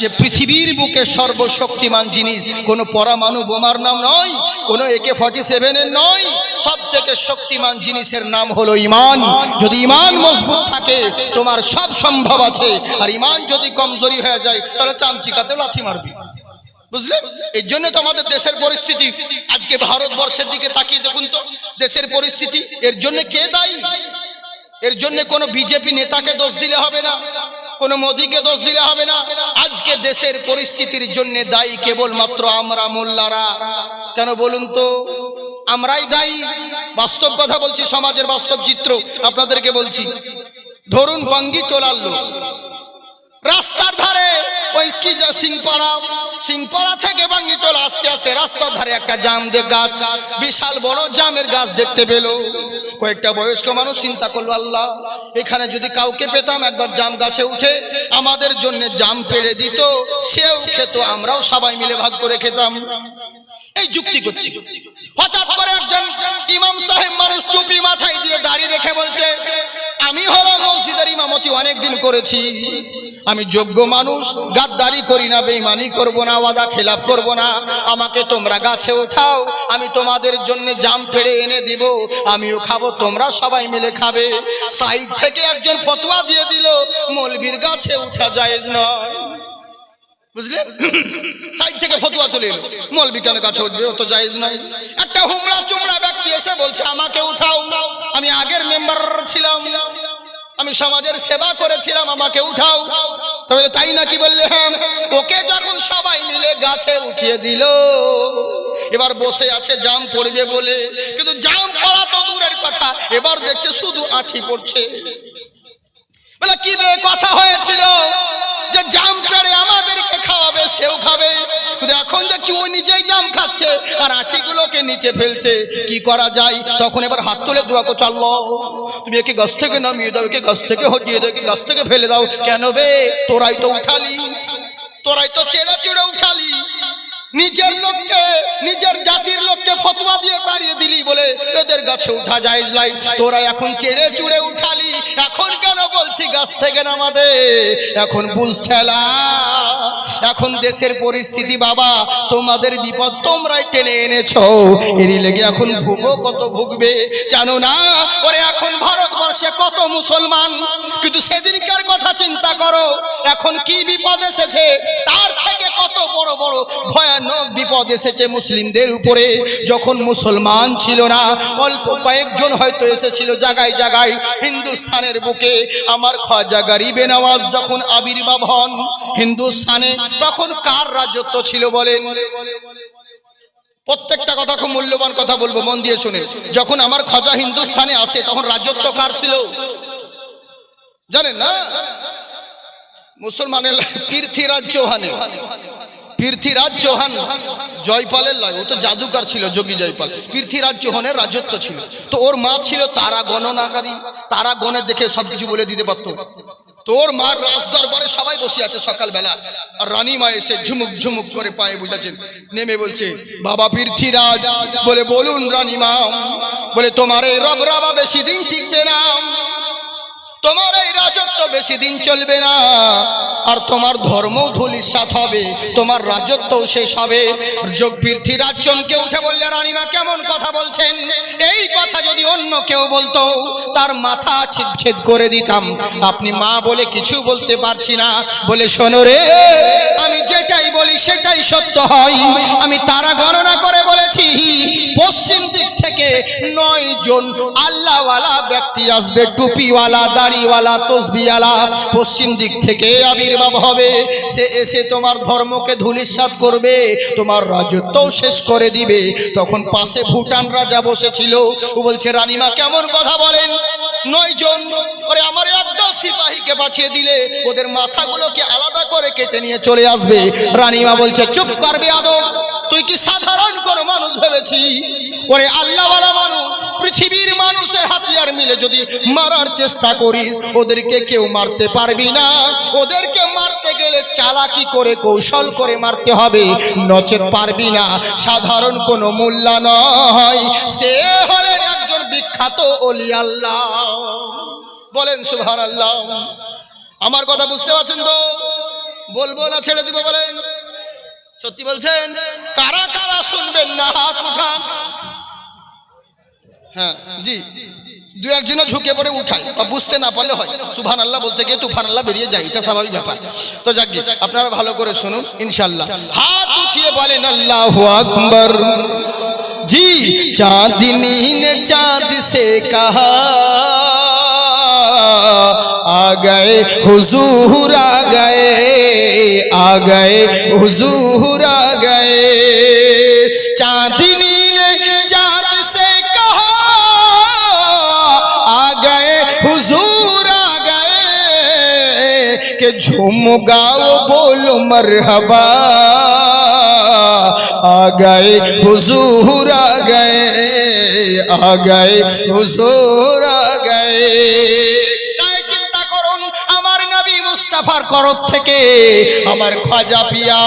যে পৃথিবীর বুকে সর্বশক্তিমান জিনিস, কোনো পরমাণু বোমার নাম নয়, কোনো একে ফর্টি সেভেনের নয় সব থেকে শক্তিমান জিনিসের নাম হলো ইমান। যদি ইমান মজবুত থাকে, তোমার সব সম্ভব আছে। আর ইমান যদি কমজোরি হয়ে যায়, তাহলে চামচিকাতে লাথি মারবি। বুঝলেন? এর জন্য তো আমাদের দেশের পরিস্থিতি, আজকে ভারতবর্ষের দিকে তাকিয়ে দেখুন তো, দেশের পরিস্থিতি, এর জন্য কে দায়ী? এর জন্য কোনো বিজেপি নেতাকে দোষ দিলে হবে না। কোনো মোদিকে দোষ দিলে হবে না। আজকে দেশের পরিস্থিতির জন্য দায়ী কেবলমাত্র আমরা মোল্লারা। কেন বলুন তো? আমরাই দায়ী। বাস্তব কথা বলছি, সমাজের বাস্তব চিত্র আপনাদেরকে বলছি। ধরুন বঙ্গি তোলার লোক। রাস্তার ধারে, ওই কি সিংপাড়া? সিংপাড়া থেকে বাঙ্গিতলা আস্তে আস্তে রাস্তার ধারে একটা জাম গাছ, বিশাল বড় জামের গাছ দেখতে পেল। কয়েকটা বয়স্ক মানুষ চিন্তা করল, আল্লাহ, এখানে যদি কাউকে পেতাম একবার জাম গাছে উঠে আমাদের জন্য জাম পেড়ে দিত, সেও খেত, আমরাও সবাই মিলে ভাগ করে খেতাম। এই যুক্তি করছি। হঠাৎ করে একজন ইমাম সাহেব মানুষ টুপি মাথায় দিয়ে দাড়ি রেখে বলছে আমি হলো মসজিদের ইমামতি অনেকদিন করেছি। আমি যোগ্য মানুষ, গাদ্দারি করি না, বেইমানি করব না, ওয়াদা খেলাপ করব না। আমাকে তোমরা গাছে উঠাও আমি তোমাদের জন্য জাম ফেড়ে এনে দিব, আমিও খাব, তোমরা সবাই মিলে খাবে। সাইড থেকে একজন ফতোয়া দিয়ে দিল, মলবির গাছে উঠা জায়েজ নয়। বুঝলেন সাইড থেকে ফতুয়া চলে এলো। মলবি কেন কাছে উঠবে? ও তো নয় একটা হুমড়া চুমড়া ব্যক্তি এসে বলছে, আমাকে উঠাও। আমি আগের মেম্বার ছিলাম। আমি সমাজের সেবা করেছিলাম, আমাকে উঠাও। তবে তাই নাকি বললে হ্যাঁ ওকে যখন সবাই মিলে গাছে উঠিয়ে দিল, এবার বসে আছে, জাম পড়বে বলে। কিন্তু জাম পড়া তো দূরের কথা। এবার দেখছে শুধু আঠি পড়ছে। বলে, কি বে কথা হয়েছিল যে জাম আমাদেরকে খাওয়াবে, সেও খাবে। কিন্তু এখন দেখছি ও নিজেই জাম খাচ্ছে আর আছিগুলোকে নিচে ফেলছে। কি করা যায়? তখন এবার হাত তুলে দোয়া কো চাললো তুমি একে গাছ থেকে নামিয়ে দাও, একে গাছ থেকে হটিয়ে দাও, একে গাছ থেকে ফেলে দাও। কেন বে? তোরাই তো উঠালি। তোরাই তো চেড়ে চেড়ে উঠালি। নিজের লোককে, নিজের জাতির লোককে ফতোয়া দিয়ে তাড়িয়ে দিলি বলে এদের গাছে উঠা যায় তোরা এখন চেড়ে চুড়ে উঠালি। এখন কেন বলছি গাছ থেকে নামাদে এখন বুঝ ঠেলা। এখন দেশের পরিস্থিতি বাবা, তোমাদের বিপদ তোমরাই টেনে এনেছ। এরই লেগে এখন ভুগো কত ভুগবে, জানো না? ওরে, এখন ভারতবর্ষে কত মুসলমান? কিন্তু সেদিনকার কথা চিন্তা করো, এখন কি বিপদ এসেছে? তার থেকে কত বড় বড় ভয়ানক বিপদ এসেছে মুসলিমদের উপরে। যখন মুসলমান ছিল না, অল্প কয়েকজন হয়তো এসেছিল জায়গায় জায়গায় হিন্দুস্তানের বুকে। আমার খাজা গরিবে নওয়াজ যখন আবির্ভাব হন হিন্দুস্তানে তখন কার রাজত্ব ছিল বলেন? প্রত্যেকটা কথা খুব মূল্যবান কথা বলব, মন দিয়ে শুনে। যখন আমার খাজা হিন্দুস্থানে আসে, তখন রাজত্ব কার ছিল? জানেন না? মুসলমানের পৃথ্বীরাজ চৌহানের, পৃথ্বীরাজ চৌহান জয়পালের লয়। ও তো জাদুকর ছিল, যোগী জয়পাল। পৃথ্বীরাজ চৌহানের রাজত্ব ছিল। তো ওর মা ছিল তারা গণনাকারী তারা গণে দেখে সবকিছু বলে দিতে পারতো। তোর মার রাজ দরবারে সবাই বসে আছে সকালবেলা। আর রানী মা এসে ঝুমুক ঝুমুক করে পায়ে বুঝাচ্ছেন। নেমে বলছে, বাবা পৃথ্বীরাজ। বলে, বলুন রানী মা বলে, তোমার এই রব রাবা বেশি বেশি দিন চলবে না। আর তোমার ধর্ম ধুলিসাত হবে, তোমার রাজত্বও শেষ হবে। যোগ পৃথ্বীরাজ চমকে উঠে বললে, রানীমা কেমন কথা বলছেন? এই কথা যদি অন্য কেউ বলতো, তার মাথা ছেদ করে দিতাম। আপনি মা বলে কিছু বলতে পারছি না। বলে, শোনো রে, আমি যেটাই বলি সেটাই সত্য হয়। আমি তারা গণনা করে বলেছি নয় জন আল্লাহওয়ালা ব্যক্তি আসবে, টুপিওয়ালা, দাড়িওয়ালা, তসবিওয়ালা। পশ্চিম দিক থেকে আবির্ভাব হবে। সে এসে তোমার ধর্মকে ধুলিসাৎ করবে, তোমার রাজত্বও শেষ করে দিবে। তখন পাশে ভুটান রাজা বসেছিল। ও বলছে, রানীমা, কেমন কথা বলেন? নয় জন। ওরে, আমার একদল সিপাহীকে পাঠিয়ে দিলে। ওদের মাথাগুলোকে আলাদা করে কেটে নিয়ে চলে আসবে। রানীমা বলছে, চুপ করবে আদব। তুই কি সাধারণ কোন মানুষ ভেবেছি ওরে যদি মারার চেষ্টা করিস, ওদেরকে কেউ মারতে পারবি না। ওদেরকে মারতে গেলে চালাকি করে, কৌশল করে মারতে হবে। নচেত পারবি না। সাধারণ কোনো মূল্যা নয়। সে হলেন একজন বিখ্যাত অলি আল্লাহ। বলেন সুভান আল্লাহ আমার কথা বুঝতে পারছেন তো? বলব না, ছেড়ে দিব, বলেন। সত্যি বলছেন? কারা কারা শুনবেন না, হাত উঠান। হ্যাঁ জি। দু একজনও ঝুঁকে পড়ে উঠায় বা বুঝতে না পারলে হয় সুভান আল্লাহ বলতে গিয়ে তুফান আল্লাহ বেরিয়ে যায় এটা স্বাভাবিক ব্যাপার তো যাক গে, আপনারা ভালো করে শুনুন ইনশাল্লাহ হাত উঠিয়ে বলেন আল্লাহ আকবর जी चांदनी ने चांद से कहा आ गए हुजूर आ गए आ गए हुजूर कि झूम गाओ बोलो मरहबा आ गए हुजूर आ गए आ गए हुजूर आ गए তাই চিন্তা করুন আমার নবী মুস্তাফার করব থেকে আমার খাজা পিয়া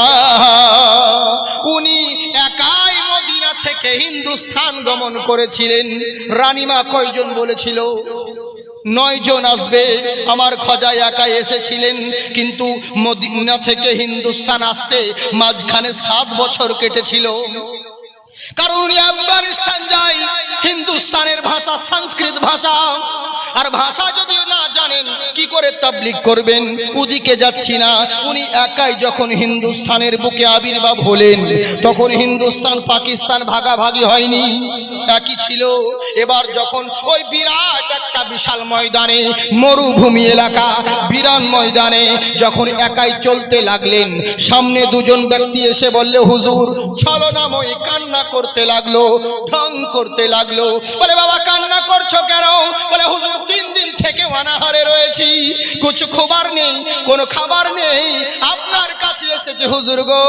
উনি একাই মদিনা থেকে হিন্দুস্থান গমন করেছিলেন রানীমা কয়জন বলেছিল নয় জন আসবে। আমার খজা একাই এসেছিলেন, কিন্তু মদিনা থেকে হিন্দুস্তান আসতে মাঝখানে সাত বছর কেটেছিল। কারণ আফগানিস্তান যায়, হিন্দুস্তানের ভাষা, সংস্কৃত ভাষা, আর ভাষা তাবলিক করবেন, ওদিকে যাচ্ছি না। উনি একাই যখন হিন্দুস্তানের বুকে আবির্ভাব হলেন, তখন হিন্দুস্তান পাকিস্তান ভাগাভাগি হয়নি। একই ছিল, এবার যখন ওই বিরাট একটা বিশাল ময়দানে, মরুভূমি এলাকা, বিরান ময়দানে যখন একাই চলতে লাগলেন, সামনে দুজন ব্যক্তি এসে বললে, হুজুর ছলনাময় কান্না করতে লাগল, ঢং করতে লাগল। বলে, বাবা, কান্না করছ কেন? বলে, হুজুর, তিন দিন অনাহারে রয়েছি। কিছু খবর নেই, কোনো খাবার নেই। আপনার কাছে এসেছে, হুজুর গো,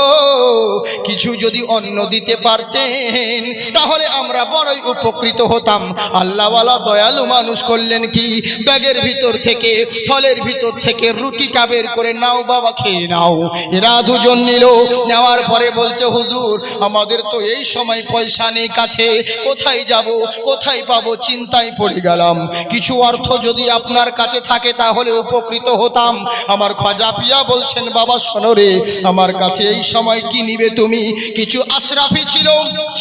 কিছু যদি অন্ন দিতে পারতেন, তাহলে আমরা বড়ই উপকৃত হতাম। আল্লাহওয়ালা দয়ালু মানুষ করলেন কি? ব্যাগের ভিতর থেকে থলের ভিতর থেকে রুটিটা বের করে নাও বাবা, খেয়ে নাও। এরা দুজন নিল, নেওয়ার পরে বলছে, হুজুর, আমাদের তো এই সময় পয়সা নেই কাছে, কোথায় যাব, কোথায় পাবো, চিন্তায় পড়ে গেলাম। কিছু অর্থ যদি আপনার কাছে থাকে, তাহলে উপকৃত হতাম। আমার খাজা পিয়া বলছেন, বাবা, শোনো রে, আমার কাছে এই সময় কি নিবে তুমি? কিছু আশরাফি ছিল,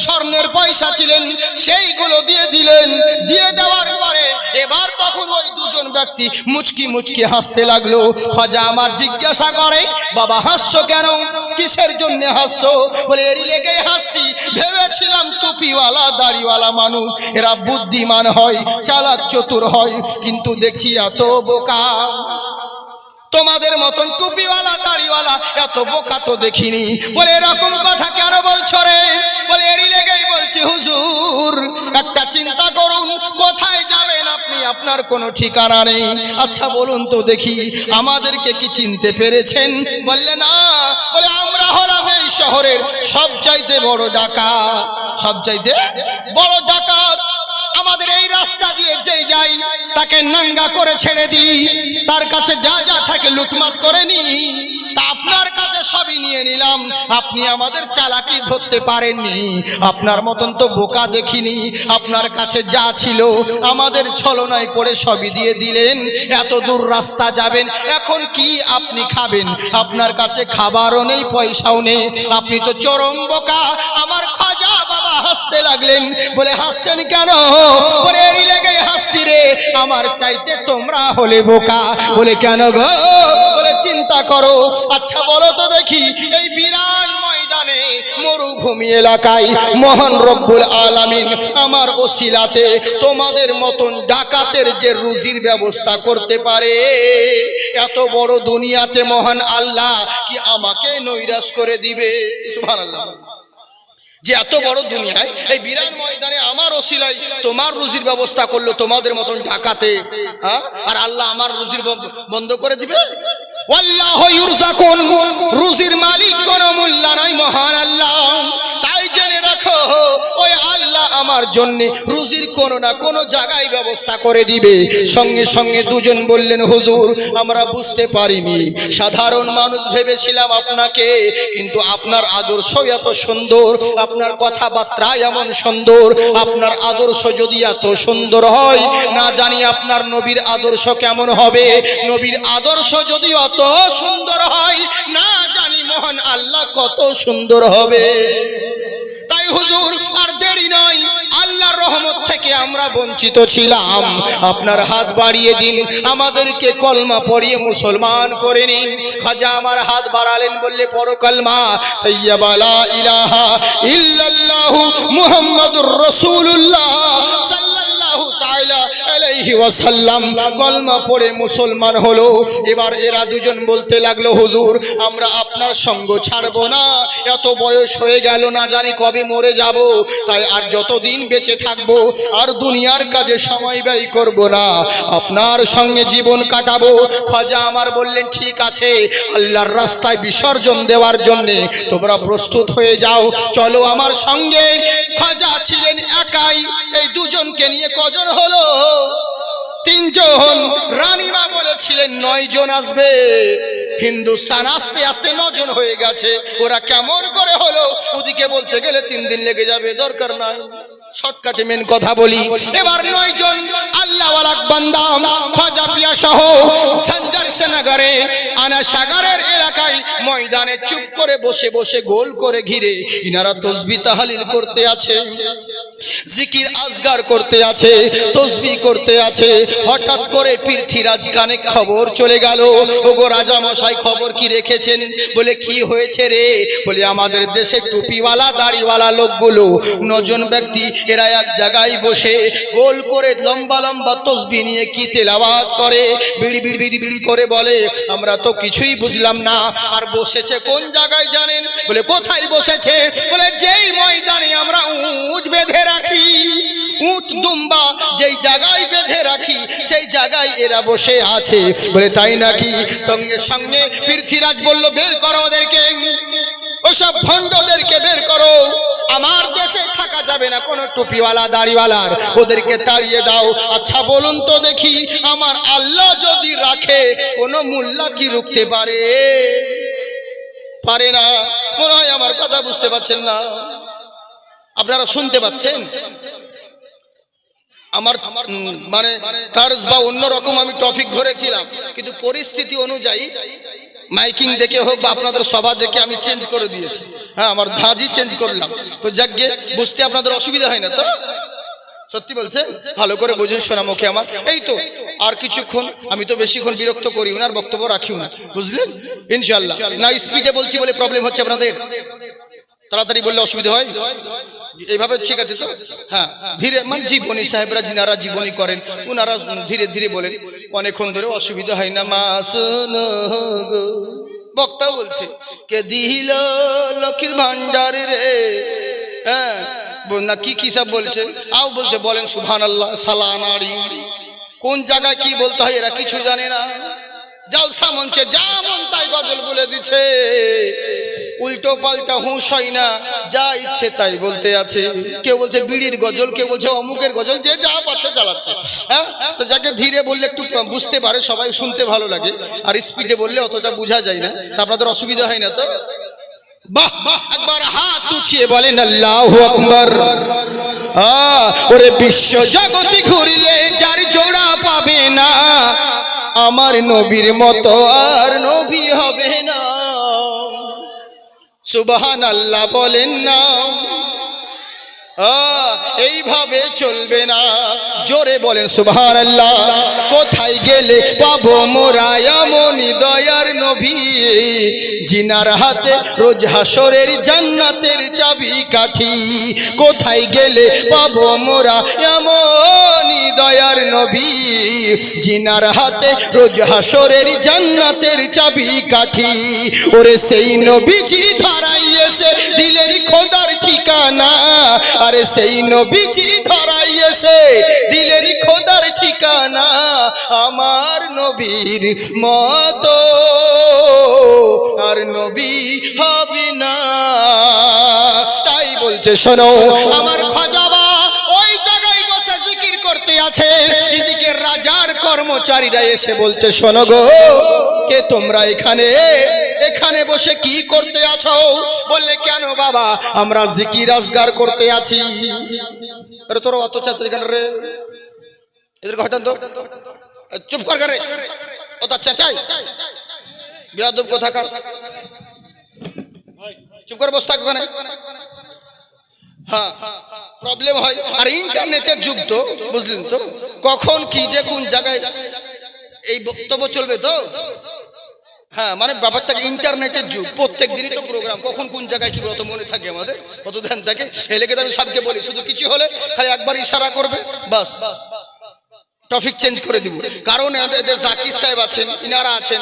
স্বর্ণের পয়সা ছিলেন, সেইগুলো দিয়ে দিলেন। দিয়ে দেওয়ার পরে এবার তখন ওই দুজন ব্যক্তি মুচকি মুচকি হাসতে লাগল। খাজা আমার জিজ্ঞাসা করে, বাবা, হাসছো কেন? কিসের জন্য হাসছো? বলে, এরই লেগে হাসছি। ভেবেছিলাম টুপিওয়ালা, দাড়িওয়ালা মানুষ। এরা বুদ্ধিমান হয়, চালাক, চতুর হয়, কিন্তু দেখছি এত বোকা। তোমাদের মতন টুপিওয়ালা, দাড়িওয়ালা এত বোকা তো দেখিনি। বলে এরকম কথা কেন বলছো রে? বলে এরই লেগেই বলছি, হুজুর, একটা চিন্তা করুন, কোথায় যাবেন আপনি? আপনার কোনো ঠিকানা নেই। আচ্ছা বলুন তো দেখি, আমাদেরকে কি চিনতে পেরেছেন? বললে না। বলে, আমরা হলাম এই শহরের সবচাইতে বড় ডাকাত। সবচাইতে বড় ডাকাত। নাঙ্গা করে ছেড়ে দিই। তার কাছে যা যা থাকে লুটমাট করে নি তা আপনার কাছে সবই নিয়ে নিলাম। আপনি আমাদের চালাকি ধরতে পারেননি। আপনার মতন তো বোকা দেখিনি। আপনার কাছে যা ছিল আমাদের ছলনায় পড়ে সবই দিয়ে দিলেন। এত দূর রাস্তা যাবেন। এখন কি আপনি খাবেন? আপনার কাছে খাবারও নেই, পয়সাও নেই। আপনি তো চরম বোকা। আমার খাজা বাবা হাসতে লাগলেন। বলে, হাসছেন কেন? বলে লেগে হাসছি রে। আমার চাইতে তোমরা হলে বোকা। বলে, কেন গো? বলে, চিন্তা করো। আচ্ছা বলো তো দেখি, এই বিরাট ময়দানে মরুভূমি এলাকায় মহান রব্বুল আলামিন আমার ওসিলাতে তোমাদের মতন ডাকাতের যে রুজির ব্যবস্থা করতে পারে। এত বড় দুনিয়াতে মহান আল্লাহ কি আমাকে নৈরাশ করে দিবে? সুবহানাল্লাহ। যে এত বড় দুনিয়ায়, এই বিরাট ময়দানে আমার ওসিলাই তোমার রুজির ব্যবস্থা করল তোমাদের মতন ঢাকাতে হ্যাঁ? আর আল্লাহ আমার রুজির বন্ধ- করে দিবে? রুজির মালিক কোন মূল্য নয় মহান আল্লাহ। আমার জন্য রুজির কোনো না কোনো জায়গায় ব্যবস্থা করে দিবে। সঙ্গে সঙ্গে দুজন বললেন, হুজুর, আমরা বুঝতে পারিনি। সাধারণ মানুষ ভেবেছিলাম আপনাকে, কিন্তু আপনার আদর্শ এত সুন্দর, আপনার কথাবার্তা এমন সুন্দর, আপনার আদর্শ যদি এত সুন্দর হয়, না জানি আপনার নবীর আদর্শ কেমন হবে। নবীর আদর্শ যদি অত সুন্দর হয়, না জানি মহান আল্লাহ কত সুন্দর হবে। বঞ্চিত ছিলাম। আপনার হাত বাড়িয়ে দিন। আমাদেরকে কলমা পড়িয়ে মুসলমান করে নিন। খাজা আমার হাত বাড়ালেন বললে, পড়ো কলমা। তৈয়াবালা ইলাহা ইল্লাল্লাহু মুহাম্মাদুর রাসূলুল্লাহ আলাইহি ওয়াসাল্লাম কলমা পড়ে মুসলমান হলো। এবার এরা দুজন বলতে লাগল, হুজুর, আমরা আপনার সঙ্গ ছাড়বো না। এত বয়স হয়ে গেল না জানি কবে মরে যাব। তাই আর যতদিন বেঁচে থাকব, আর দুনিয়ার কাজে সময় ব্যয় করব না। আপনার সঙ্গে জীবন কাটাবো। খাজা আমার বললেন, ঠিক আছে, আল্লাহর রাস্তায় বিসর্জন দেওয়ার জন্যে তোমরা প্রস্তুত হয়ে যাও। চলো আমার সঙ্গে। খাজা ছিলেন একাই এই দুজনকে নিয়ে কজন হলো? তিনজন। রানীমা বলেছিলেন নয় জন আসবে। হিন্দুস্তান আস্তে আস্তে নজন হয়ে গেছে। ওরা কেমন করে হলো? ওদিকে বলতে গেলে তিন দিন লেগে যাবে, দরকার নাই। শর্টকাটে মেন কথা বলি। এবার নয় জন এলাকায় ময়দানে চুপ করে বসে বসে গোল করে ঘিরে ইনারা তসবি তাহালিল করতে আছে, জিকির আজগার করতে আছে, তসবি করতে আছে। হঠাৎ করে পৃথ্বীরাজ কানে খবর চলে গেল, ওগো রাজা মশাই খবর কি রেখেছেন? বলে, কি হয়েছে রে? বলে, আমাদের দেশে টুপিওয়ালা, দাড়িওয়ালা লোকগুলো, নজন ব্যক্তি এরা এক জায়গায় বসে গোল করে লম্বা লম্বা তসবি নিয়ে কি তেলাওয়াত করে? বিড়ি বিড়ি বিড়ি বিড়ি করে বলে, আমরা তো কিছুই বুঝলাম না। আর বসেছে কোন জায়গায় জানেন? বলে, কোথায় বসেছে? বলে, যেই ময়দানে আমরা উঁচ বেঁধে রাখি, উট দুম্বা যেই জায়গায় বেঁধে রাখি, সেই জায়গায় এরা বসে আছে। বলে, তাই নাকি? সঙ্গে সঙ্গে পৃথ্বীরাজ বলল, বের করো ওদেরকে। ওসব ভণ্ডদেরকে বের না কোনো টুপিওয়ালা, দাড়িওয়ালার? ওদেরকে তাড়িয়ে দাও। আচ্ছা বলুন তো দেখি, আমার আল্লাহ যদি রাখে, কোনো মোল্লা কি রুখতে পারে? পারে না। মনে হয় আমার কথা বুঝতে পারছেন না। আপনারা শুনতে পাচ্ছেন? আমার মানে তার্জ বা অন্যরকম আমি টপিক ধরেছিলাম। কিন্তু পরিস্থিতি অনুযায়ী মাইকিং দেখে হোক বা আপনাদের সভা দেখে আমি চেঞ্জ করে দিয়েছি। হ্যাঁ আমার ধাঁজি চেঞ্জ করলাম। তো যাকে বুঝতে আপনাদের অসুবিধা হয় না তো? সত্যি বলছে ভালো করে বুঝুন শোনা মুখে আমার। এই তো, আর কিছুক্ষণ, আমি তো বেশিক্ষণ বিরক্ত করি আর বক্তব্য রাখিও না। বুঝলেন? ইনশাল্লাহ না স্পিডে বলছি বলে প্রবলেম হচ্ছে আপনাদের। তাড়াতাড়ি বললে অসুবিধা হয়? এইভাবে ঠিক আছে তো? হ্যাঁ ধীরে মানে জীবনী সাহেবরা যিনারা জীবনী করেন ওনারা ধীরে ধীরে বলেন, অনেকক্ষণ ধরে অসুবিধা হয় না মাস বক্তা বলছে, কে দিল লক্ষ্মীর ভান্ডার রে? হ্যাঁ না কি কি সব বলছে? আও বলছে, বলেন সুভান আল্লাহ সালানারি কোন জায়গায় কি বলতে হয় এরা কিছু জানে না। জালসা মঞ্চে যা মন তাই গজল বলে দিছে। উল্টো পাল্টা হুঁশ হয় না, যা ইচ্ছে তাই বলতে আছে। কেউ বলছে বিড়ির গজল, কেউ বলছে অমুকের গজল, যে যা পাচ্ছে চালাচ্ছে হ্যাঁ? তো যাকে ধীরে বললে একটু বুঝতে পারে, সবাই শুনতে ভালো লাগে। আর স্পিডে বললে অতটা বোঝা যায় না, তা আপনাদের অসুবিধা হয় না তো? বাহ বাহ, একবার হাত উঠিয়ে বলেন, আল্লাহু আকবার। ওরে বিশ্ব জগতি ঘুরলে যার জোড়া পাবে না, আমার নবীর মতো আর নবী হবে সুবহান আল্লাহ বলেন না। এইভাবে চলবে না। জোরে বলেন সুবহান আল্লাহ কোথায় গেলে পাবো মোরা? এমনই দয়ার নবী। জিনার হাতে রোজ হাসরের জান্নাতের চাবি কাঠি। কোথায় গেলে পাবো মোরা? এমনই দয়ার নবী। জিনার হাতে রোজ হাসরের জান্নাতের চাবি কাঠি। ওরে সেই নবীজি ধরাই এসে দিলের খোদার ঠিকানা? আরে সেই নবীজি ধরাইয়েছে দিলের খোদার ঠিকানা আমার নবীর মত। আর নবী হবে না। তাই বলছে, শোনো, আমার খজাবা ওই জায়গায় বসে জিকির করতে আছে। এদিকে রাজার কর্মচারীরা এসে বলছে, শোনো গো, কে তোমরা এখানে? এখানে বসে কি করতে আছো? বললে, কেন বাবা? আমরা জিকি আজগার করতে আছি। তোর অত চাচ্ছে এখানে রে? এদেরকে হঠাৎ তো। চুপ কর করে ও তার চেঁচাই। বিয়াদব চুপ করে বসে থাক ওখানে। হ্যাঁ প্রবলেম হয়। আর তো, বুঝলেন তো? কখন কি যে কোন জায়গায় এই বক্তব্য চলবে তো? হ্যাঁ মানে ব্যাপারটা ইন্টারনেটের যুগ। প্রত্যেক দিনই তো প্রোগ্রাম কখন কোন জায়গায় কি অত মনে থাকে আমাদের? কত ধ্যান থাকে ছেলেকে তো আমি সবকে বলি, শুধু কিছু হলে খালি একবার ইশারা করবে, বাস। টপিক চেঞ্জ করে দিব। কারণ এদের জাকির সাহেব আছেন, ইনারা আছেন।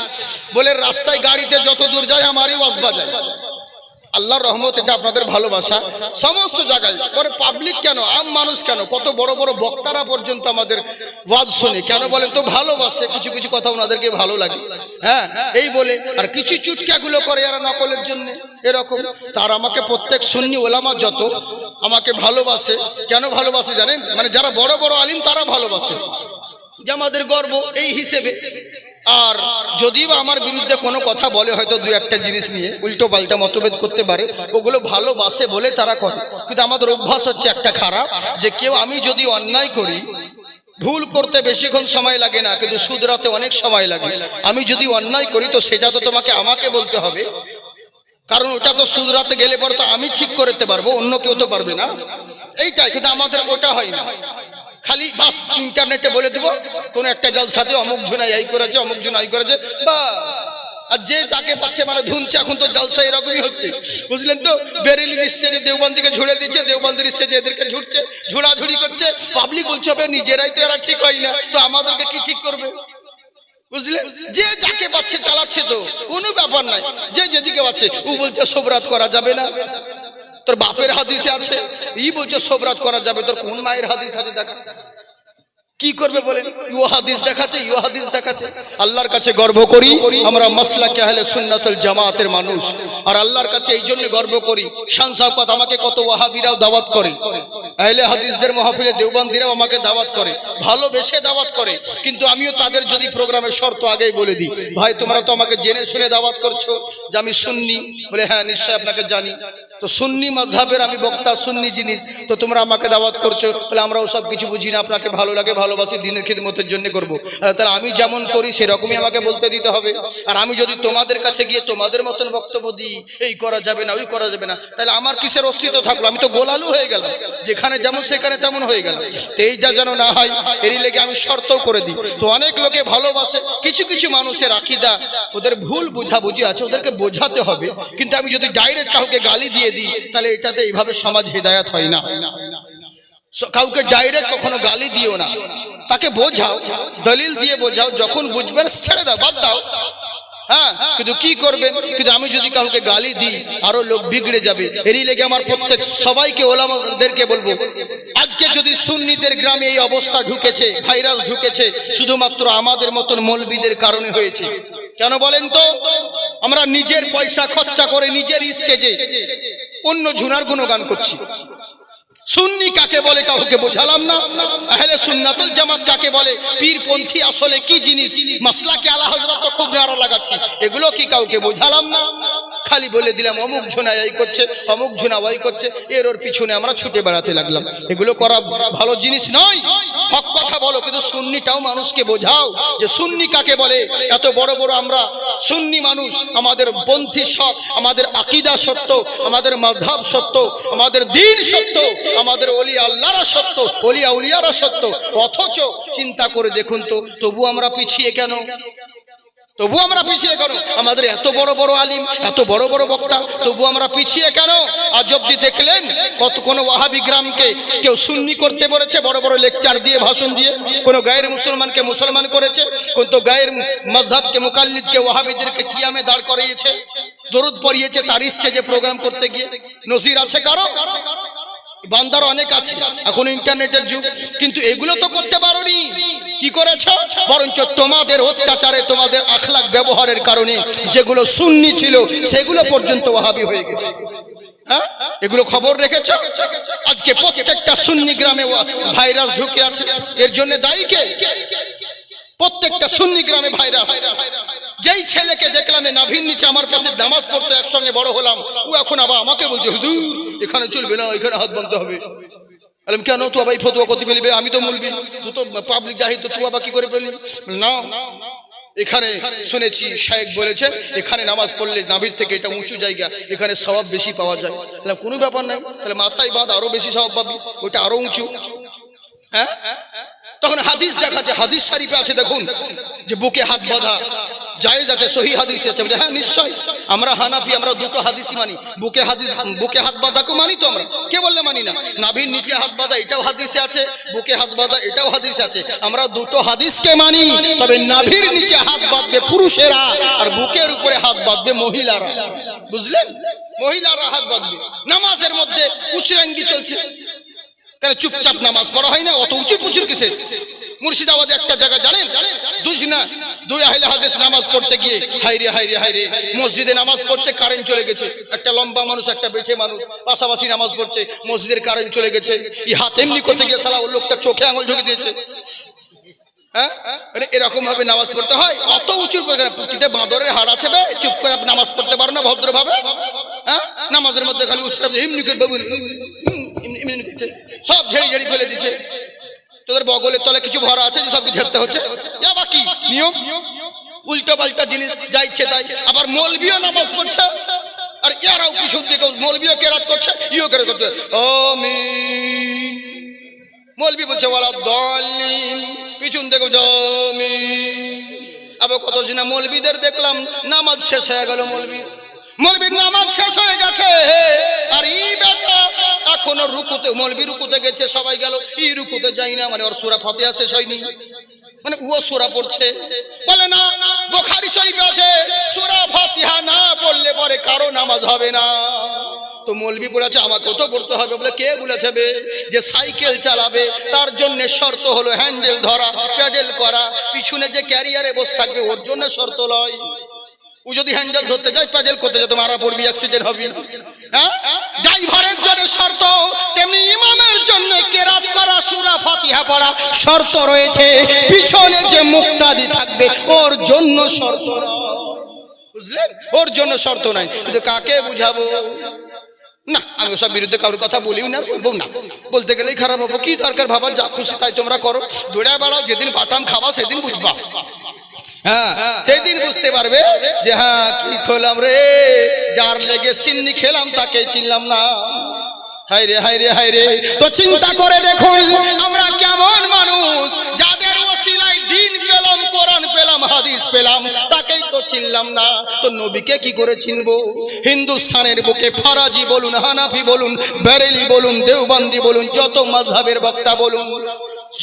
বলে রাস্তায় গাড়িতে যত দূর যায়, আমারই ওয়াজ বাজায়। আল্লাহর রহমত, এটা আপনাদের ভালোবাসা। সমস্ত জায়গায়। পরে পাবলিক কেন? আম মানুষ কেন? কত বড় বড় বক্তারা পর্যন্ত আমাদের ওয়াজ শোনে। কেন বলেন তো? ভালোবাসে। কিছু কিছু কথা ওনাদেরকে ভালো লাগে। হ্যাঁ? এই বলে। আর কিছু চুটকাগুলো করে এরা নকলের জন্য। এরকম। তার আমাকে প্রত্যেক সুন্নি ওলামা যত আমাকে ভালোবাসে। কেন ভালোবাসে জানেন? মানে যারা বড় বড় আলিম, তারা ভালোবাসে। যে আমাদের গর্ব এই হিসেবে। আর যদি বা আমার বিরুদ্ধে কোনো কথা বলে হয়তো দু একটা জিনিস নিয়ে, উল্টো পাল্টা মতভেদ করতে পারে, ওগুলো ভালোবাসে বলে তারা করে। কিন্তু আমাদের অভ্যাস হচ্ছে একটা খারাপ, যে কেউ আমি যদি অন্যায় করি, ভুল করতে বেশিক্ষণ সময় লাগে না, কিন্তু শুধরাতে অনেক সময় লাগে। আমি যদি অন্যায় করি, তো সেটা তো তোমাকে আমাকে বলতে হবে। কারণ ওটা তো শুধরাতে গেলে পরে তো আমি ঠিক করতে পারব, অন্য কেউ তো পারবে না। এইটাই, কিন্তু আমাদের ওটা হয় না। খালি বাস ইন্টারনেটে বলে দেবো, কোন একটা জলসাতে অমুক ঝুনাই এই করেছে, অমুক ঝুনাই এই করেছে বা আর যে যাকে পাচ্ছে মানে ধুনছে, এখন তো জলসা এরকমই হচ্ছে। বুঝলেন তো? বেরেলির স্টেজে দেওবন্দিকে ঝুড়ে দিচ্ছে দেওবন্দির স্টেজে এদেরকে ঝুড়ছে ঝুড়াঝুড়ি করছে। পাবলিক বলছে হবে নিজেরাই তো এরা ঠিক হয় না, তো আমাদেরকে কি ঠিক করবে? বুঝলেন? যে যাকে পাচ্ছে চালাচ্ছে তো, কোনো ব্যাপার নাই। যে যেদিকে পাচ্ছে, ও বলছে সোবরাত করা যাবে না। তোর বাপের হাদিসে আছে। ই বলছে সোবরাত করা যাবে। তোর কোন মায়ের হাদিস আছে দেখা। কি করবে বলেন? ইউ হাদিস দেখাচ্ছে, ইউ দেখাচ্ছে। আল্লাহর কাছে গর্ব করি, আমরা মাসলা কে আহলে সুন্নাতুল জামাতের মানুষ। আর আল্লাহর কাছে এই জন্য গর্ব করি, শান আমাকে কত ওয়াহাবিরাও দাওয়াত করে। আহলে হাদিসদের মহাফিলে দেওবান্দিরাও আমাকে দাওয়াত করে, ভালোবেসে দাওয়াত করে। কিন্তু আমিও তাদের যদি প্রোগ্রামের শর্ত আগেই বলে দিই, ভাই, তোমরা তো আমাকে জেনে শুনে দাওয়াত করছ যে আমি সুন্নি? বলে হ্যাঁ নিশ্চয় আপনাকে জানি। তো সুন্নি মাঝহাবের আমি বক্তা, সুন্নি জিনিস, তো তোমরা আমাকে দাওয়াত করছ, তাহলে আমরাও সব কিছু বুঝি না, আপনাকে ভালো লাগে ভালোবাসি দিনের খিদমতের জন্য করব। তাহলে আমি যেমন করি, সেরকমই আমাকে বলতে দিতে হবে। আর আমি যদি তোমাদের কাছে গিয়ে তোমাদের মতন বক্তব্য দিই, এই করা যাবে না, ওই করা যাবে না, তাহলে আমার কিসের অস্তিত্ব থাকল? আমি তো গোলালু হয়ে গেলাম। যেখানে যেমন, সেখানে তেমন হয়ে গেলাম। তো এই যা যেন না হয়, এরই লেগে আমি শর্তও করে দিই। তো অনেক লোকে ভালোবাসে, কিছু কিছু মানুষের আকিদা, ওদের ভুল বোঝাবুঝি আছে, ওদেরকে বোঝাতে হবে। কিন্তু আমি যদি ডাইরেক্ট কাউকে গালি দিয়ে দিই, তাহলে এটাতে এইভাবে সমাজ হৃদায়ত হয় না। কাউকে ডাইরেক্ট কখনো গালি দিও না। তাকে বোঝাও, দলিল দিয়ে বোঝাও, যখন বুঝবেন ছেড়ে দাও, বাদ দাও। হ্যাঁ কিন্তু কি করবেন? কিন্তু আমি যদি কাউকে গালি দিই, আরও লোক বিগড়ে যাবে। এরই লেগে আমার প্রত্যেক সবাইকে ওলামাদেরকে বলব, আজকে যদি সুন্নিদের গ্রামে এই অবস্থা ঢুকেছে ভাইরাস ঢুকেছে, শুধুমাত্র আমাদের মতন মলবিদের কারণে হয়েছে। কেন বলেন তো? আমরা নিজের পয়সা খরচা করে নিজের স্টেজে অন্য ঝুনার গুণগান করছি। সুন্নি কাকে বলে কাউকে বোঝালাম না? আহলে সুন্নাতুল জামাত কাকে বলে? পীরপন্থী আসলে কি জিনিস? মাসলাকে আলা হযরত তো খুব নারা লাগাচ্ছি। এগুলো কি কাউকে বোঝালাম না? খালি বলে দিলাম, অমুক ঝুনা এই করছে, অমুক ঝুনা ওই করছে, এর ওর পিছনে আমরা ছুটে বেড়াতে লাগলাম। এগুলো করা ভালো জিনিস নয়। হক কথা বলো, কিন্তু সুন্নিটাও মানুষকে বোঝাও যে সুন্নি কাকে বলে? এত বড় বড় আমরা সুন্নি মানুষ, আমাদের পন্থী সৎ, আমাদের আকিদা সত্য, আমাদের মাঝহাব সত্য, আমাদের দিন সত্য আমাদের অলি আল্লাহরা সত্য অলিয়া উলিয়ারা সত্য। অথচ চিন্তা করে দেখুন তো, তবু আমরা পিছিয়ে কেন? তবু আমরা পিছিয়ে কেন? আমাদের এত বড় বড় আলিম, এত বড় বড় বক্তা, তবু আমরা পিছিয়ে কেন? আজ অব্দি দেখলেন কত কোনো ওয়াহাবি গ্রামকে কেউ সুন্নি করতে বলেছে, বড় বড় লেকচার দিয়ে, ভাষণ দিয়ে। কোনো গায়ের মুসলমানকে মুসলমান করেছে, কোন তো গায়ের মজহাবকে মুকাল্লিদকে, ওয়াহাবিদেরকে কিয়ামে দাঁড় করিয়েছে, দরুদ পড়িয়েছে, তার স্টেজে প্রোগ্রাম করতে গিয়ে। নজির আছে কারও? বান্দার অনেক আছে, এখন ইন্টারনেটের যুগ, কিন্তু এগুলো তো করতে পারোনি। কি করেছ? বরঞ্চ তোমাদের অত্যাচারে, তোমাদের আখলাক ব্যবহারের কারণে যেগুলো সুন্নি ছিল, সেগুলো পর্যন্ত ওয়াহাবি হয়ে গেছে। হ্যাঁ? এগুলো খবর রেখেছ? আজকে প্রত্যেকটা সুন্নি গ্রামে ভাইরাস ঢুকে আছে। এর জন্য দায়ী কে? প্রত্যেকটা সুন্নি গ্রামে ভাইরা যেই ছেলেকে দেখলাম নাভির নিচে আমার পাশে নামাজ পড়তে একসঙ্গে বড় হলাম, ও এখন আবার আমাকে বলছে, হুজুর, এখানে চলবে না, এখানে হাত বাঁধতে হবে। বললাম, কেন? তুই আবার এই ফতুয়া করতে পেলিবে আমি তো মুলবি তুই তো পাবলিক জাহিদ, তো তুই আবার কি করে পেলি? না, এখানে শুনেছি শায়েক বলেছেন এখানে নামাজ পড়লে নাভির থেকে এটা উঁচু জায়গা, এখানে সওয়াব বেশি পাওয়া যায়। তাহলে কোনো ব্যাপার নাই। তাহলে মাথায় বাঁধ, আরও বেশি সওয়াব পাবি ওটা আরও উঁচু। হ্যাঁ? তখন হাদিস দেখাচ্ছে হাদিস শরীফে আছে, দেখুন, যে বুকে হাত বাঁধা জায়েজ আছে সহি হাদিস আছে। বলে, হ্যাঁ নিশ্চয় আমরা হানাফি আমরা দুটো হাদিসই মানি। বুকে হাদিস বুকে হাত বাঁধাকে মানি তো আমরা? কে বললে মানি না? নাভির নিচে হাত বাঁধা এটাও হাদিসে আছে। বুকে হাত বাঁধা এটাও হাদিস আছে। আমরা দুটো হাদিসকে মানি। তবে নাভির নিচে হাত বাঁধবে পুরুষেরা আর বুকের উপরে হাত বাঁধবে মহিলারা। বুঝলেন? মহিলারা হাত বাঁধবে। নামাজের মধ্যে উচরাঙ্গি চলছে। কেন চুপচাপ নামাজ পড়া হয় না? অত উঁচু পুচুর কিসের? মুর্শিদাবাদে একটা জায়গা জানেন? দুই না দুই আহলে হাদিস নামাজ পড়তে গিয়ে হাইরে হাইরে হাইরে মসজিদে নামাজ পড়ছে কারেন্ট চলে গেছে। একটা লম্বা মানুষ, একটা বেঠে মানুষ, পাশাপাশি নামাজ পড়ছে, মসজিদের কারেন্ট চলে গেছে। এই হাত এমনি করতে গিয়ে সালা ওই লোকটা চোখে আঙুল ঢুকে দিয়েছে। হ্যাঁ? মানে এরকম ভাবে নামাজ পড়তে হয়, অত উঁচুর পুটিতে বাঁদরের হাড় আছে বে, চুপ করে নামাজ পড়তে পারো না ভদ্রভাবে। হ্যাঁ? নামাজের মধ্যে খালি উৎসব, এমনি। সব ঝেড়ে ঝেড়ে ফেলে দিছে। তোদের বগলের তলে কিছু ভরা আছে যে সবকে ঝেড়তে হচ্ছে? যা বাকি, নিয়ম। উল্টো পাল্টা জিনিস, যা ইচ্ছে তাই। আবার মলবিও নামাজ পড়ছে। আর ইয়ারাও কিছু দিকে মলবিও কেরাত করছে, ইও কেরাত করছে। আমিন। মলবি বলছে বলা দলিন পিছন দেখো আমিন। আবার কত মলবিদের দেখলাম, নামাজ শেষ হয়ে গেল মলবি। মলবির নামাজ শেষ হয়ে গেছে। আর ই বেটা এখনও রুকুতে, মলবি রুকুতে গেছে, সবাই গেল। ই রুকুতে যাই না মানে ওর সুরা ফতেহা শেষ হয়নি। মানে ও সুরা পড়ছে। বলে না, বোখারি শরীফে আছে, সুরা ফাতিহা না পড়লে পরে কারও নামাজ হবে না। তো মলবি বলেছে, আমাকেও তো করতে হবে। বলে, কে বলেছে বে? যে সাইকেল চালাবে, তার জন্য শর্ত হলো হ্যান্ডেল ধরা, প্যাডেল করা। পিছনে যে ক্যারিয়ারে বসে থাকবে, ওর জন্য শর্ত লয়। ও যদি হ্যান্ডেল ধরতে যায়, প্যাডেল করতে যায় মারা পড়বি অ্যাক্সিডেন্ট হবে। হ্যাঁ? ড্রাইভারের জন্য শর্ত, তেমনি ইমামের জন্য কেরাত করা, সুরা ফাতিহা পড়া শর্ত রয়েছে। পিছনে যে মুক্তাদি থাকবে, ওর জন্য শর্ত বুঝলেন? ওর জন্য শর্ত নাই কিন্তু কাকে বুঝাবো? না, আমি ওসব বিরুদ্ধে কারোর কথা বলিও না বলব না। বলতে গেলেই খারাপ হব। কি দরকার ভাবা যা খুশি তাই তোমরা করো। দৌড়া বেড়াও, যেদিন বাতাম খাওয়া সেদিন বুঝবা। হ্যাঁ সেদিন বুঝতে পারবে যে হ্যাঁ কি খোলাম রে? যার লেগে সিন্নি খেলাম তাকে চিনলাম না। হাই রে হাই রে রে। তো চিন্তা করে দেখুন, আমরা কেমন মানুষ? যাদের ওসিলায় দিন পেলাম, কোরআন পেলাম, হাদিস পেলাম, তাকেই তো চিনলাম না। তো নবীকে কি করে চিনবো? হিন্দুস্তানের বুকে ফরাজি বলুন, হানাফি বলুন, বেরেলি বলুন, দেওবন্দি বলুন, যত মাযহাবের বক্তা বলুন,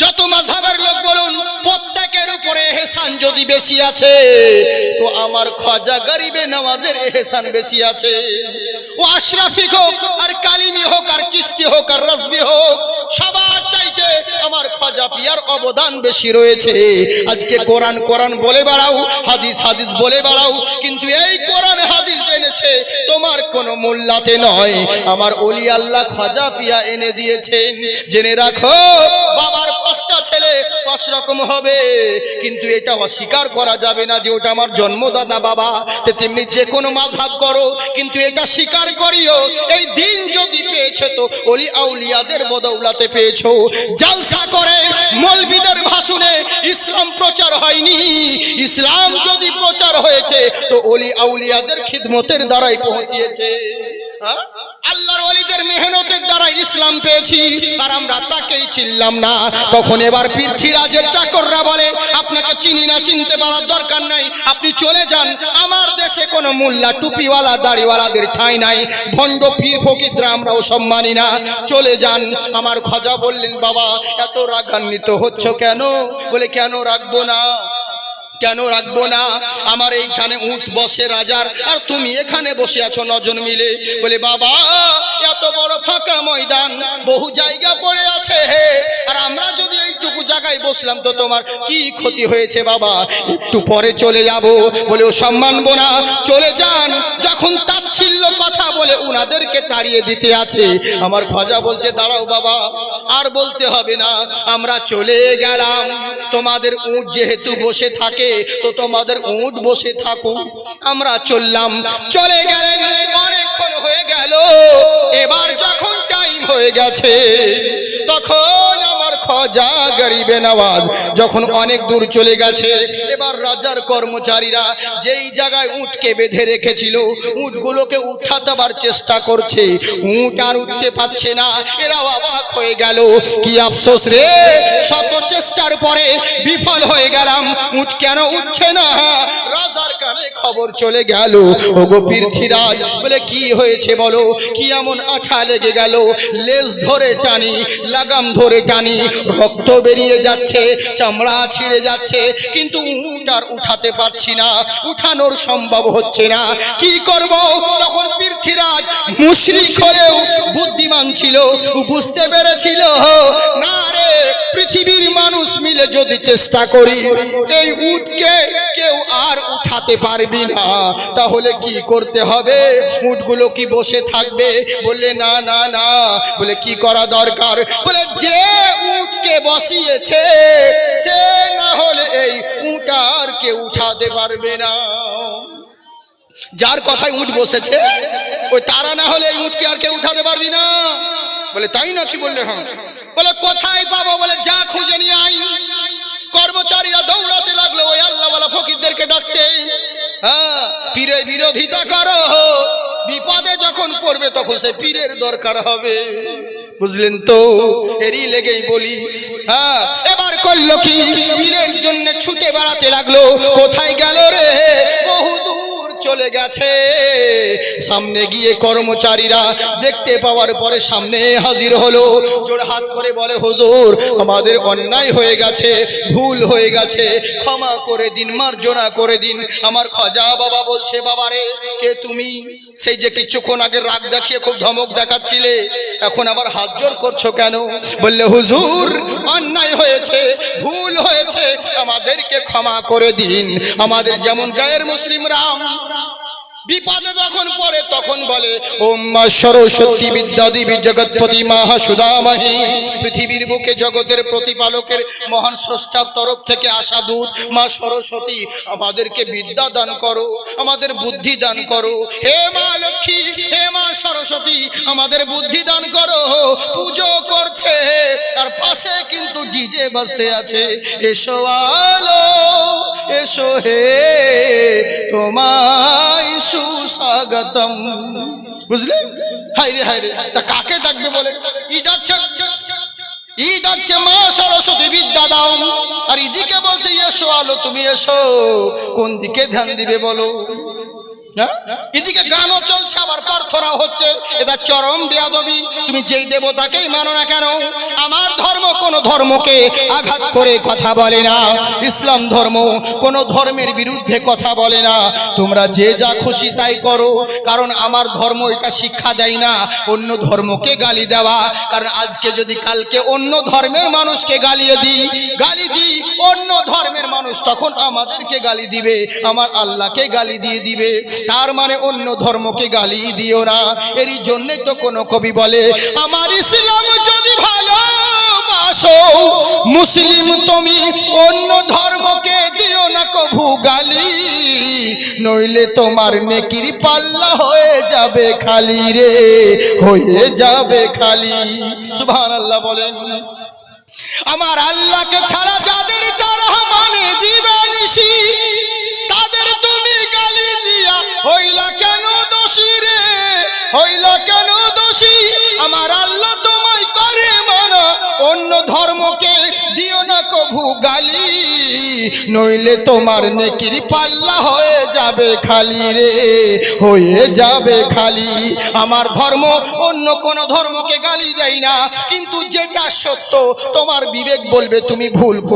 যত মাযহাবের লোক বলুন প্রত্যেকের উপরে এহসান যদি বেশি আছে, তো আমার খাজা গরিবে নামাজের এহসান বেশি আছে। ও আশরাফিক হোক, আর কালিমি হোক, আর চিস্তি হোক, আর রসবি হোক, সবার চাইতে আমার খাজা পিয়ার অবদান বেশি রয়েছে। আজকে কোরআন কোরআন বলে বেড়াও, হাদিস হাদিস বলে বেড়াও, কিন্তু এই কোরআন হাদিস এনেছে তোমার কোনো মোল্লাতে নয়। আমার অলি আল্লাহ খাজা পিয়া এনে দিয়েছেন। জেনে রাখো, বাবার পাঁচটা ছেলে পাঁচ রকম হবে। কিন্তু এটা অস্বীকার করা যাবে না যে ওটা আমার জন্মদাতা বাবা। তো তেমনি যে কোনো মাঝাব করো, কিন্তু এটা স্বীকার করিও, এই দিন যদি পেয়েছ তো অলি আউলিয়াদের বদৌলাতে পেয়েছ। জালসা করে, মলবিদের ভাষণে ইসলাম প্রচার হয়নি। ইসলাম প্রচার হয়েছে, তো অলি আউলিয়াদের খিদমতের দ্বারাই পৌঁছিয়েছে। হ্যাঁ? আল্লাহর মেহনতের ইসলাম পেয়েছি, আর আমরা তাকেই চিনলাম না। তখন এবার চাকররা বলে, আপনাকে চিনি না, চিনতে পারার দরকার নাই। আপনি চলে যান। আমার দেশে কোনো টুপিওয়ালা, দাড়িওয়ালাদের ঠাঁই নাই। আমরাও সম্মানি না। চলে যান। আমার খজা বললেন, বাবা, এত রাগান্বিত হচ্ছ কেন? বলে, কেন রাখব না? কেন রাখব না? আমার এইখানে উঠ বসে রাজার, আর তুমি এখানে বসে আছো নজন মিলে। বলে, বাবা, এত বড় ফাঁকা ময়দান, বহু জায়গা পড়ে আছে হে। আর আমরা যদি এইটুকু জায়গায় বসলাম তো তোমার কি ক্ষতি হয়েছে বাবা? একটু পরে চলে যাব। বলে, ও সম্মানবো না চলে যান। যখন তাচ্ছিল্য কথা বলে ও ওনাদেরকে তাড়িয়ে দিতে আছে, আমার খজা বলছে, দাঁড়াও বাবা, আর বলতে হবে না, আমরা চলে গেলাম। তোমাদের উট যেহেতু বসে থাকে তো তোমাদের উঁট বসে থাকুক। আমরা চললাম। চলে গেলেন, অনেকক্ষণ হয়ে গেল। এবার যখন টাইম হয়ে গেছে, তখন খজা গরিবে নওয়াজ যখন অনেক দূর চলে গেছে, এবার রাজার কর্মচারীরা যেই জায়গায় উটকে বেঁধে রেখেছিল, উটগুলোকে উঠাতাবার চেষ্টা করছে। উট আর উঠতে পারছে না এরা অবাক হয়ে গেল। কি আফসোস রে, শত চেষ্টার পরে বিফল হয়ে গেলাম। উট কেন উঠছে না? রাজার কানে খবর চলে গেল। ওগো পৃথ্বীরাজ, বলে, কি হয়েছে বলো? কি এমন আঠা লেগে গেল? লেজ ধরে টানি, লাগাম ধরে টানি রক্ত বেরিয়ে যাচ্ছে, চামড়া ছিঁড়ে যাচ্ছে, কিন্তু উট আর উঠাতে পারছি না, উঠানোর সম্ভব হচ্ছে না। কি করব? মুশরিক হলেও বুদ্ধিমান ছিল। বুঝতে পেরেছিল না রে পৃথিবীর মানুষ মিলে যদি চেষ্টা করি এই উটকে কেউ আর উঠাতে পারবি না। তাহলে কি করতে হবে? উটগুলো কি বসে থাকবে? বললে না না না। বলে কি করা দরকার? বলে যে উটকে বসিয়েছে সে না হলে এই উট আর কেউ উঠাতে পারবে না। যার কথায় উঠ বসেছে, ওই তারা না হলে এই উঠকে আর কেউ উঠাতে পারবি না। বলে, তাই না কি বললে হ্যাঁ? বলে, কোথায় পাবো? বলে, যা খুঁজে নিয়ে আই কর্মচারীরা দৌড়াতে লাগল, ওই আল্লাহওয়ালা ফকিরদেরকে ডাকতে। হ্যাঁ পীরের বিরোধিতা করো। বিপদে যখন পড়বে, তখন সে পীরের দরকার হবে। বুঝলেন তো? এরই লেগেই বলি। হ্যাঁ এবার করল কি? পীরের জন্য সামনে গিয়ে কর্মচারীরা দেখতে পাওয়ার পরে সামনে হাজির হলো। জোর হাত করে বলে, হুজুর, আমাদের অন্যায় হয়ে গেছে, ভুল হয়ে গেছে। ক্ষমা করে দিন, মার্জনা করে দিন। আমার খজা বাবা বলছে, বাবারে, কে তুমি? সেই যে কিছুক্ষণ আগে রাগ দেখিয়ে খুব ধমক দেখাচ্ছিলে, এখন আবার হাত জোর করছ কেন? বললে, হুজুর, অন্যায় হয়েছে, ভুল হয়েছে। আমাদেরকে ক্ষমা করে দিন। আমাদের যেমন গায়ের মুসলিম রাম বিপদে যখন পড়ে, তখন বলে ওম মা সরস্বতী বিদ্যা দেবী জগৎপতি মাহা সুদামহি পৃথিবীর বুকে জগতের প্রতিপালকের মহান স্রষ্টার তরফ থেকে আসা দূত, মা সরস্বতী, আমাদেরকে বিদ্যা দান করো, আমাদের বুদ্ধি দান করো। হে মা লক্ষ্মী, হে মা সরস্বতী, আমাদের বুদ্ধি দান করো, পুজো করছে। আর পাশে কিন্তু ডিজে বাজতে আছে, এসো আলো, এসো হে, তোমায় সুস্বাগতম। বুঝলেন হাই রে হাই রে। তা কাকে ডাকবে বলে? ই ডাকছে ই ডাকছে মা সরস্বতী বিদ্যা দাও। আর ইদিকে বলছে, এসো আলো, তুমি এসো। কোন দিকে ধ্যান দিবে বলো? এদিকে গানও চলছে, আবার প্রার্থনা হচ্ছে। এটা চরম বেয়াদবি, তুমি যেই দেবতাকেই মানো না কেন, আমার ধর্ম কোন ধর্মকে আঘাত করে কথা বলে না। ইসলাম ধর্ম কোন ধর্মের বিরুদ্ধে কথা বলে না। তোমরা যে যা খুশি তাই করো, কারণ আমার ধর্ম এটা শিক্ষা দেয় না। অন্য ধর্মকে গালি দেওয়া, কারণ আজকে যদি কালকে অন্য ধর্মের মানুষকে গালিয়ে দিই, গালি দিই, অন্য ধর্মের মানুষ তখন আমাদেরকে গালি দিবে, আমার আল্লাহকে গালি দিয়ে দিবে। তার মানে অন্য ধর্মকে গালি দিও না। এরই জন্যে তো কোনো কবি বলে, আমার ইসলাম যদি ভালোবাসো মুসলিম তুমি অন্য ধর্মকে দিও না কভু গালি। নইলে তোমার নেকির পাল্লা হয়ে যাবে খালি রে, হয়ে যাবে খালি। সুবহানাল্লাহ বলেন, আমার আল্লাহকে ছাড়া যাদের গালি, নইলে তোমার নেকির পাল্লা হয়ে যাবে খালি রে, হয়ে যাবে খালি। আমার ধর্ম অন্য কোন ধর্মকে গালি দেয় না, কিন্তু যেটা সত্য তোমার বিবেক বলবে তুমি ভুল কর